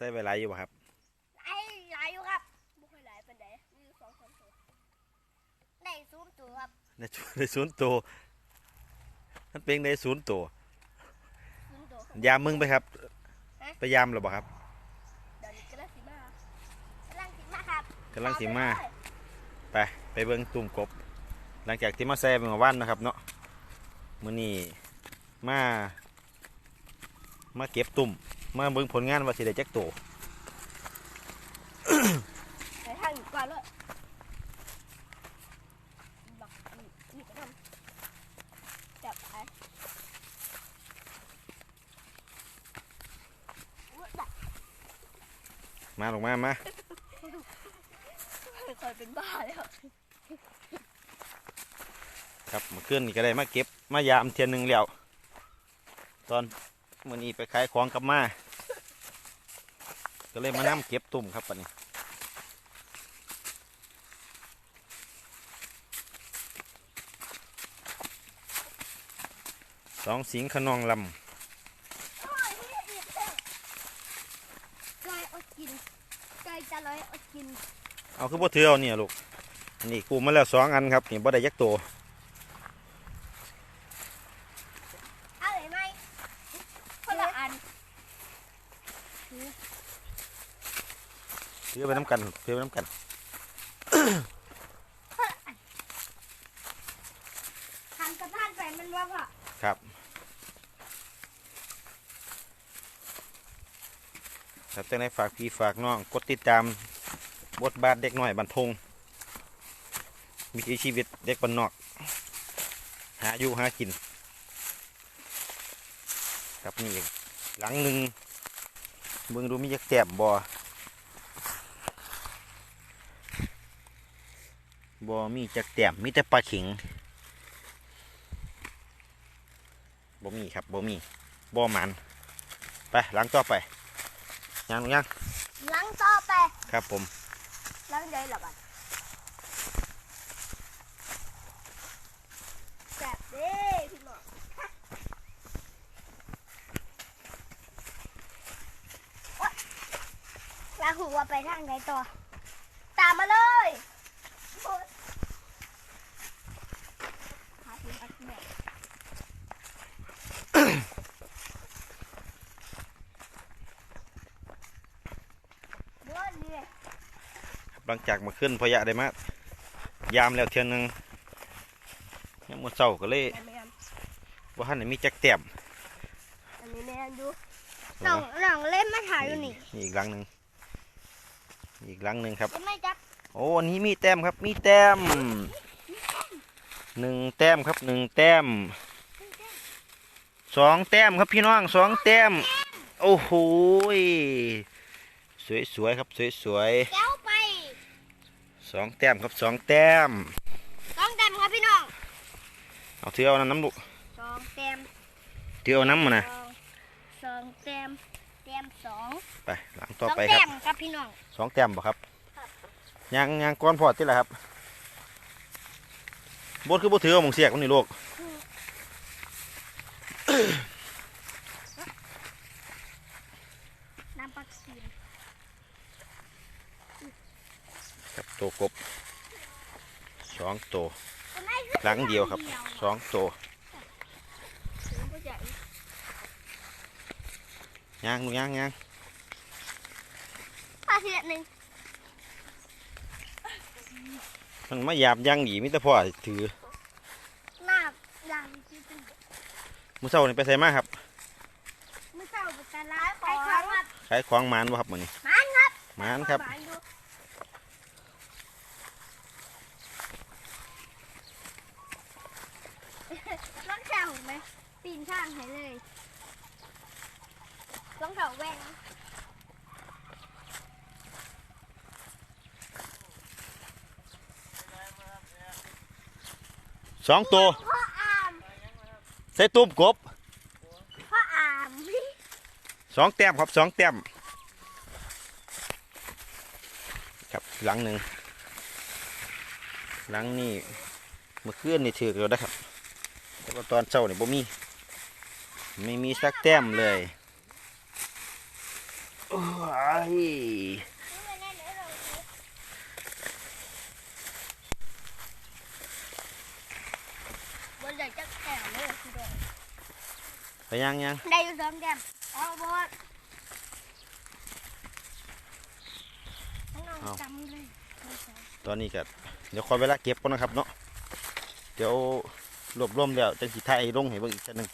ส่ไปหลายอยู่บ่ครับหลายหลายอยู่ครับบ่ค่อยหลายปานใดมีอยู่สองสามตัวได้ศูนย์ตัวครับในชุในศูนย์ตัวมันเป็นในศูนย์ตัวศูนย์ตัวครับ ยามมึงไปครับ ฮะ ไปยามหรือบ่ครับเดี๋ยวนี้กำลังสิมากำลังสิมาครับกำลังสิมาเอไปเลยไปไปเบิ่งตุ่มกบ หลังจากที่มาแซ่เมื่อวันนะครับเนาะมื้อนี้มามาเก็บตุ่ม มาเบิ่งผลงานว่าสิได้จักโตวไปทางนี้ก่อนเลยบักนี่นี่ก็ทำจับไปอุ๊ยได้มาลงมามาเคยเป็นบ้าแล้วครับเมื่อคืนนี่ก็ได้มาเก็บมายามเทียนหนึงแล้ว ตอนมื้อนี้ไปขายของกลับมา ก็เลยมานํเก็บตุ่มครับปันนี้สองสิงขนองลโอ้ยนี่อีกแล้วไก่อดกินไก่จะร้อยอดกินำเอาคือบ่ถือเอาเนี่ยลูกอันนี่กูมาแล้วสองอันครับ นี่บ่ได้ยักตัว เอาเลยไหมคนละอัน ถือไปน้ำกันถือไปน้ำกันทำกระทานไปมันว่าพ่อครับครับจังได้ฝากพี่ฝากน้องกดติดตามบทบาทเด็กน้อยบันทงมีชีวิตเด็กบันนอก หาอยู่หากิน ครับนี่อีกหลังหนึ่งเบิ่งดูมีจักแต้มบ่ บ่มีจักแต้มมีแต่ปลาขิงบ่มีครับบ่มีบ่หมันไปหลังต่อไปยังยังหลังต่อไปครับผมหลังใหญ่หรอบัดแซ่บเด้พี่หมอโอ๊ยแล้วหูว่าไปทางไหนต่อ ตามมาเลยโอ๊ยหาที่พักแม่เดี๋ยวนี่ หลังจากมาขึ้นพยะได้มายามแล้วเทื่อนึงยังมื้อเช้าก็เลยแม่นแม่นบ่ทันได้มีจักแต้มอันนี้แม่นดูน้องน้องเล่นมาถ่ายอยู่นี่นี่อีกหลังหนึงอีกหลังหนึงครับจะไม่จับโอ้อันนี้มีแต้มครับ มีแต้ม หนึ่งแต้มครับหนึ่งแต้มสองแต้มครับพี่น้องสองแต้ม โอ้โหยสวยๆครับสวยแก้วไปๆสองแต้มครับสองแต้มสองเต็มครับพี่น้องเอาถือเอาน้ำลูกสองเต็มถือเอาน้ำมานะสองสองเต็มเต็มสองไปหลังสต่อองไปคเต็รับมครับพี่น้องสองแต้มบ่ครับยังยังก้อนพอดที่ละครับ บดคือบ่ถือเอาหมองเสียกมันนี่ลูกน้ำปักซีนครับตัวกบสองตัวหลังเดียวครับสองตัวย่างหนูย่างย่างปลาทีละหนึ่ง มันมาหยาบย่างดีมิแต่พ่อถือหน้าดังที่ตึ้งมื้อเช้านี่ไปใส่มาครับไม่เศร้าบุตรร้ายของครับขายของหมานบ่ครับมื้อนี้มันครับหมานครับมันดูรองเท้าไหมปีนข้างให้เลยรองเท้าแหว่ง สองตัวพ่ออามใส่ตุ้มกบพ่ออามสองแต้มครับสองแต้มครับหลังหนึ่งหลังนี่เมื่อคืนนี่ถือแล้วนะครับแต่ว่าตอนเช้านี่บ่มีไม่มีสักแต้มเลยโอ้ย บนใหญ่จะแข็งเลยคุณโดไปยังยังได้อยู่สองแก้มเอาบอลน้องจำเลยตอนนี้ก็เดี๋ยวขอเวลาเก็บก่อนนะครับเนาะเดี๋ยวรวบรวมแล้วจังสิถ่ายลงให้เบิ่งอีกทีหนึง